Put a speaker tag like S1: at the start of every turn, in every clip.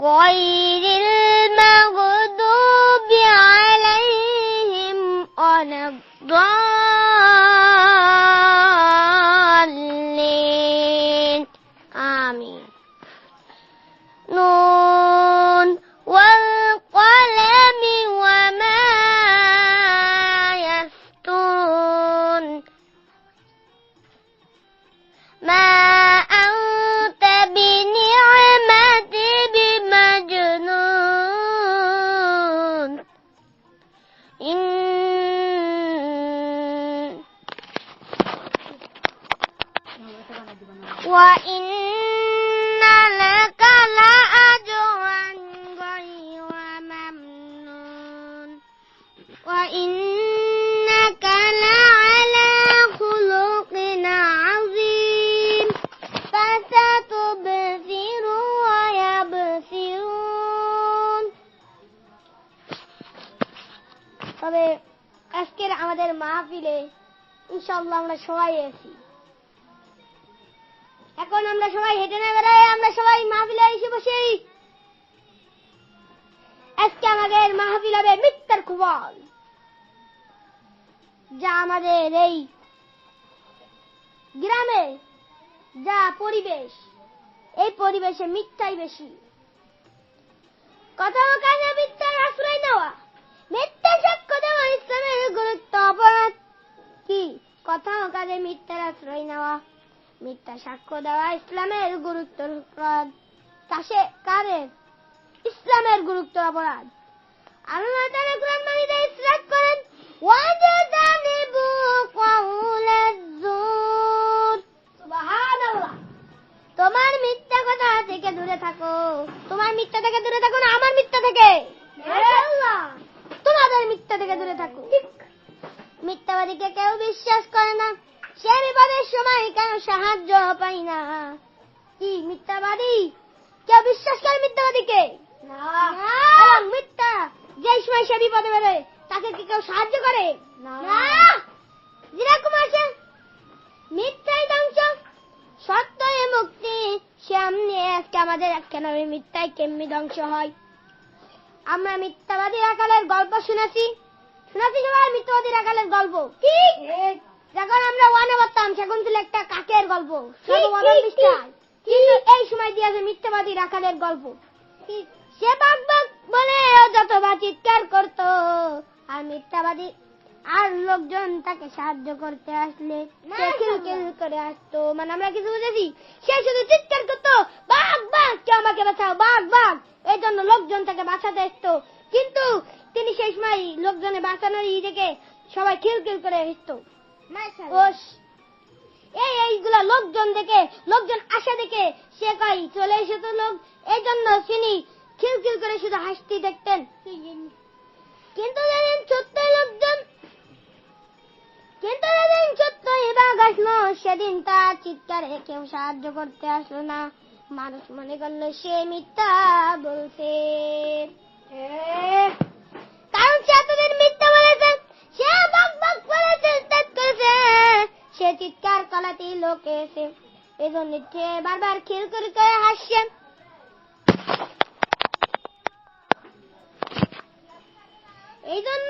S1: 所以 وإنك لعلى خلق عظيم فستبصر ويبصرون তবে আজকের আমাদের মাহফিলে ইনশাল্লাহ আমরা সবাই আছি এখন আমরা সবাই হেঁটে না বেড়াই আমরা সবাই মাহফিলে এসে বসেই আজকে আমাদের মাহফিল হবে মিথ্যার খুবল যা আমাদের এই গ্রামে যা পরিবেশ, এই পরিবেশে মিথ্যাই বেশি। কথা কাজে মিথ্যার আশ্রয় নেওয়া। মিথ্যা সাক্ষ্য দেওয়া ইসলামের গুরুত্ব অপরাধ। কি? কথা কাজে মিথ্যার আশ্রয় নেওয়া। মিথ্যা সাক্ষ্য দেওয়া ইসলামের গুরুত্ব অপরাধ। কাশে কারের ইসলামের গুরুত্ব অপরাধ। আল্লাহ তাআলা কোরআন মাজিদে ইসরাত করেন ওয়াজতানিবু থেকে দূরে থাকো। তোমার মিথ্যা থেকে দূরে থাকো না আমার মিথ্যা থেকে? তোমাদের মিথ্যা থেকে দূরে থাকো। মিথ্যাবাদীকে কেউ বিশ্বাস করে না। সে বিপদের সময় কেন সাহায্য পাই না? কি মিথ্যাবাদী? কেউ বিশ্বাস করে মিথ্যাবাদীকে? মিথ্যা যে সময় সে বিপদে বেরোয় তাকে কি কেউ সাহায্য করে? যেরকম আছে মিথ্যাই আমাদের কেন? মিথ্যাই কেমনি ধ্বংস হয়? আমরা মিথ্যাবাদী রাখালের গল্প শুনেছি। শুনেছি সবাই মিথ্যাবাদী রাখালের গল্প। ঠিক যখন আমরা ওয়ানে পড়তাম সেখন ছিল একটা কাকের গল্প। কিন্তু এই সময় দিয়েছে মিথ্যাবাদী রাখালের গল্প। সে বাক বাক বলে ও যতবার চিৎকার করতো। আর মিথ্যাবাদী আর লোকজন তাকে সাহায্য করতে আসলে করে আসতো। মানে আমরা কিছু বুঝেছি? সে শুধু চিৎকার করতো বাঘ বাঘ কেউ আমাকে বাঁচাও বাঘ বাঘ! এই জন্য লোকজন তাকে বাঁচাতে আসতো। কিন্তু তিনি সেই সময় লোকজনে বাঁচানোর ই থেকে সবাই খিলখিল করে আসতো। এই এইগুলা লোকজন দেখে লোকজন আসা দেখে সে কয় চলে এসে তো লোক। এই জন্য তিনি খিলখিল করে শুধু হাসতে দেখতেন। কিন্তু যেদিন ছোট্ট লোকজন কিন্তু যেদিন চোদ্দ এবার আসলো সেদিন তার চিৎকারে কেউ সাহায্য করতে আসলো না। মানুষ মনে করল সে মিথ্যা বলছে। কারণ সে এতদিন মিথ্যা বলেছেন সে বক বক করে চিৎকার করেছে, সে চিৎকার কলাতেই লোক এসে এজন সে বারবার খিলখিল করে হাসছেন এই জন্য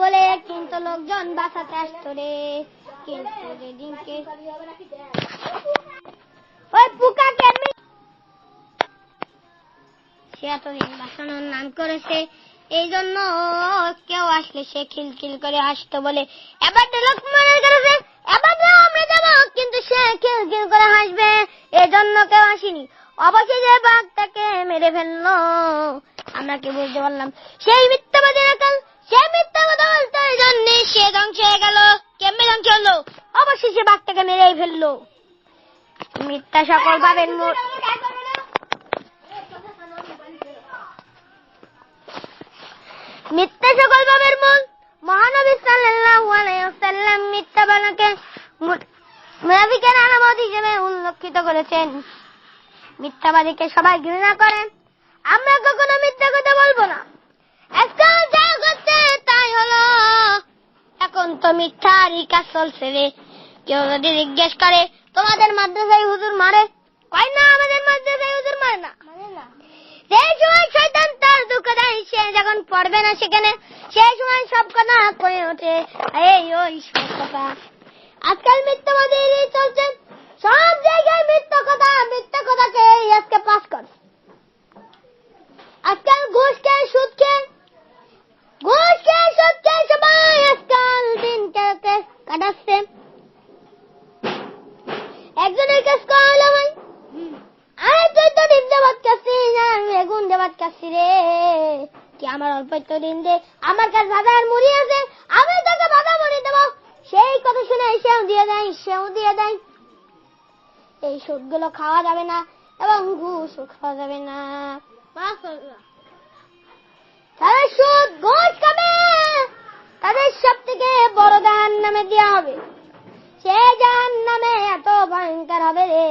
S1: বলে কিন্তু লোকজন বাঁচাতে আসতো রে। কিন্তু যেদিনকে ওই সে নাম করেছে, এই জন্য কেউ আসলে সে খিলখিল করে আসতো বলে, এবার এবার আমরা কিন্তু সে খিলখিল করে হাসবে কেউ আসেনি। অবশেষে বাঘটাকে মেরে ফেলল। আমরা কি বুঝতে পারলাম? সেই মিথ্যাবাদী রাখাল সেই মিথ্যা কথা জন্য সে ধ্বংস হয়ে গেল। কেমনে ধ্বংস হলো? অবশেষে বাঘটাকে মেরেই ফেলল। মিথ্যা সকল মূল মিথ্যা সকল ভাবের মূল মহানবী মিথ্যা বানাকে মুনাফিকের আলামত হিসেবে উল্লেখিত করেছেন। মিথ্যাবাদীকে সবাই ঘৃণা করেন। আমরা কখনো মিথ্যা কথা বলব না। তো মিথ্যারই কাজ চলছে রে। কেউ যদি জিজ্ঞেস করে তোমাদের মাদ্রাসায় হুজুর মারে? কয় না আমাদের মাদ্রাসায় হুজুর মারে না। সেই সময় শয়তান তার দুঃখ দেয়। সে যখন পড়বে না সেখানে সেই সময় সব কথা করে ওঠে। এই ওই সব কথা। আজকাল মিথ্যাবাদী চলছে সব জায়গায় মিথ্যা কথা মিথ্যা কথাকে আজকে পাস কর আজকাল ঘুষ খেয়ে সুদ খেয়ে ঘুষ খেয়ে সুদ খেয়ে সবাই আজকাল দিন কাটাতে কাটাচ্ছে একজনের কাজ করা হলো ভাই আরে তুই তো ডিম দেবাত কাছিস আমি বেগুন দেবাত কাছি রে কি আমার অল্প একটু দিন দে আমার কাছে বাজার মুড়ি আছে আমি তোকে বাধা মুড়ি দেবো সেই কথা সেও দিয়ে দেয় সেও দিয়ে দেয় এই সুদগুলো খাওয়া যাবে না এবং ঘুষও খাওয়া যাবে না। তারা সুদ ঘুষ খাবে। তাদের সব থেকে বড় জাহান নামে দেওয়া হবে? সে জাহান নামে এত ভয়ঙ্কর হবে রে।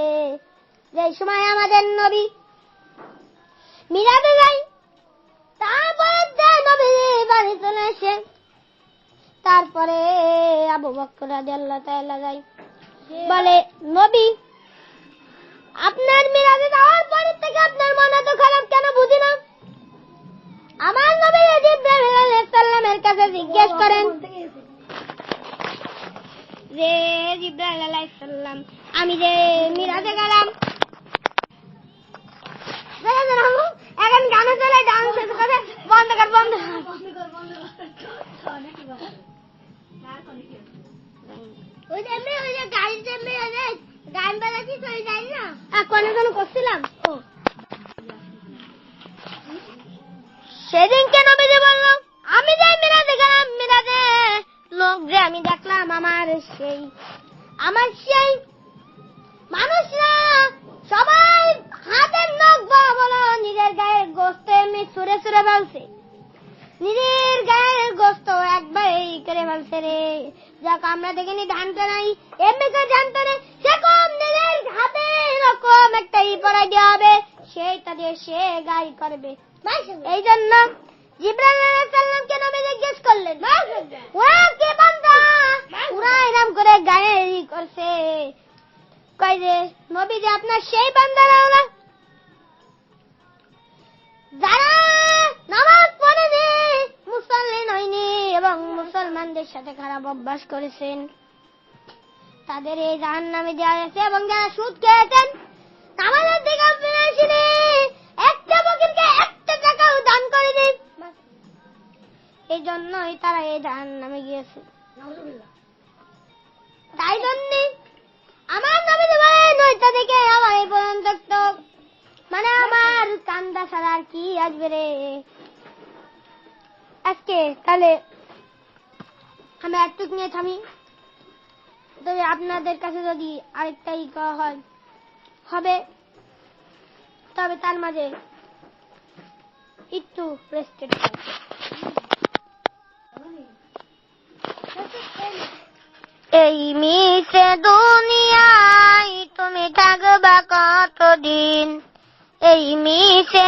S1: যে সময় আমাদের নবী মিলাদে যাই আপনার যাওয়ার পরে থেকে আপনার মন খারাপ কেন বুঝি আমার নবী সালামের কাছে জিজ্ঞেস করেন, যে জিব্রাইল আমি যে মিরাজে গেলাম? এখন গানে চলে ডান্স করে, বন্ধ কর, বন্ধ ওই যে আমি ওই যে গাড়ি যে আমি ওই গান বাজাচ্ছি চলে যাই না? কোনো কোনো করছিলাম? ও। সেদিন কেন বেজে আমি যে মিরাজে গেলাম মিরাজে লোক যে আমি দেখলাম আমার সেই আমার সেই মানুষরা সবাই হাতের নখ বড় নিজের গায়ের গোস্ত এমনি সুরে সুরে ফেলছে। নিজের গায়ের গোস্ত একবার এই করে ফেলছে রে। যাক আমরা দেখিনি, জানতে নাই। এমনি করে জানতে নেই সেরকম নিজের হাতে এরকম একটা ই পড়াই দেওয়া হবে? সেইটা দিয়ে সে গাই করবে। এই জন্য জিব্রাইল আলাইহিস সালামকে নামে জিজ্ঞেস করলেন, ওরা কে বান্দা? ওরা এরকম করে গায়ে ই করছে। কই যে, নবী যে আপনার সেই বান্দারা ওরা যারা নামাজ মুসল্লিন হয়নি এবং মুসলমানদের সাথে খারাপ অভ্যাস করেছেন। তাদের এই জাহান নামে দেওয়া হয়েছে এবং যারা সুদ খেয়েছেন আমাদের দিকে ফিরে একটা বকিরকে একটা টাকাও দান করেনি এই জন্যই তারা এই জাহান নামে গিয়েছে। তাই জন্যে আমার নবী বলে নয়টা থেকে আমার এই পর্যন্ত মানে আমার কান্দা ছাড়া আর কি আসবে রে? আজকে তাহলে আমি একটুক নিয়ে থামি তবে আপনাদের কাছে যদি আরেকটা হয়, হবে। তবে তার মাঝে একটু রেস্টেড এই মিশে দুনিয়ায় তুমি থাকবা কতদিন? এই দুনিয়ায়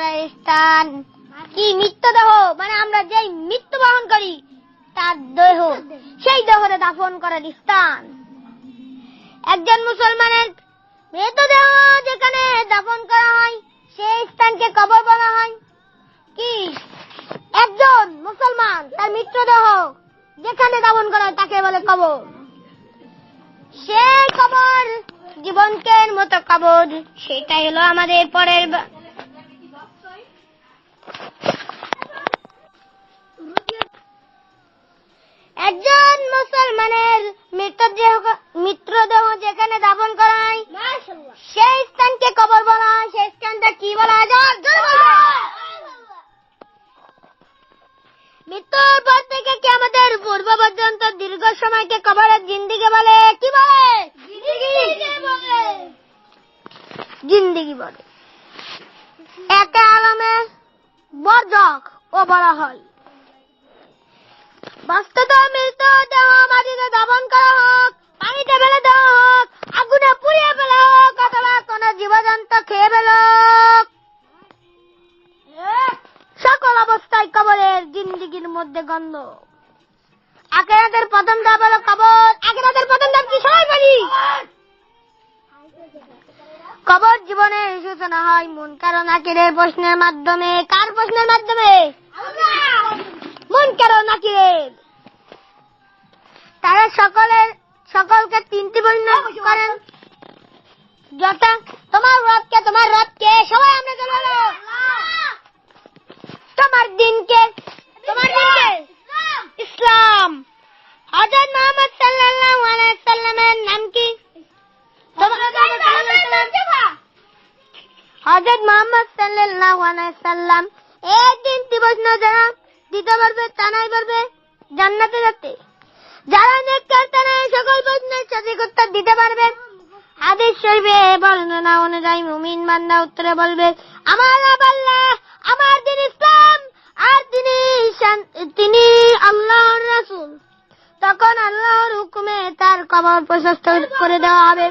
S1: করার স্থান কি মৃতদেহ? মানে আমরা যেই মৃত্যু বহন করি, তার দেহ। সেই দেহরে দাফন করার স্থান। একজন মুসলমানের মৃতদেহ যেখানে দাফন করা হয়, সেই স্থানকে কবর বলা হয়। কি? একজন মুসলমান তার মৃতদেহ যেখানে দাফন করা তাকে বলে কবর। সেই কবর জীবনকে মতো কবর। সেটাই হলো আমাদের পরের একজন মুসলমানের মৃতদেহ মৃতদেহ যেখানে দাফন করা হয় সেই স্থানকে কবর বলা হয়। সেই স্থানটা কি বলা হয়? মৃত্যুর পর থেকে কি আমাদের পূর্ব পর্যন্ত দীর্ঘ সময়কে কবরের জিন্দিগি বলে? কি বলে? জিন্দিগি বলে। একে আলমে বর্জক ও বলা হয়। বস্তুত মৃত দেহ মাটিতে দাপন করা হোক, পানিতে ফেলে দেওয়া হোক, আগুনে পুড়িয়ে ফেলা হোক, অথবা কোন জীবজন্তু খেয়ে ফেল সকল অবস্থায় কবরের জিন্দিগির মধ্যে গন্ধ। আখেরাতের প্রথম ধাপ হলো কবর আখেরাতের প্রথম ধাপ কি সবাই পারি কবর জীবনের সূচনা হয় মন কারণ আকিরের প্রশ্নের মাধ্যমে, কার প্রশ্নের মাধ্যমে? মন কারণ আকিরের তারা সকলের, সকলকে তিনটি করেন। যথা, তোমার তোমার সবাই আমরা তোমার দিনকে তোমার দিনকে। ইসলাম। মুহাম্মদ সাল্লাল্লাহু আলাইহি সাল্লামের নাম কি? হযরত মুহাম্মদ সাল্লাল্লাহু আলাইহি সাল্লাম এই তিনটি প্রশ্ন যারা দিতে পারবে তারাই পারবে, জান্নাতে যেতে। যারা নেককার এই সকল প্রশ্নের সঠিক উত্তর দিতে পারবে। হাদিস শরীফে বর্ণনা অনুযায়ী মুমিন বান্দা উত্তরে বলবে, আমার আল্লাহ, আমার দিন ইসলাম, আর তিনি তিনি আল্লাহর রাসূল। তখন আল্লাহর হুকুমে তার কবর প্রশস্ত করে দেওয়া হবে।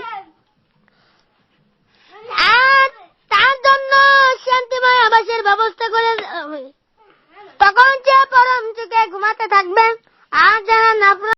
S1: আর তার জন্য শান্তিময় আবাসের ব্যবস্থা করে। তখন যে পরম সুখে ঘুমাতে থাকবেন আর যারা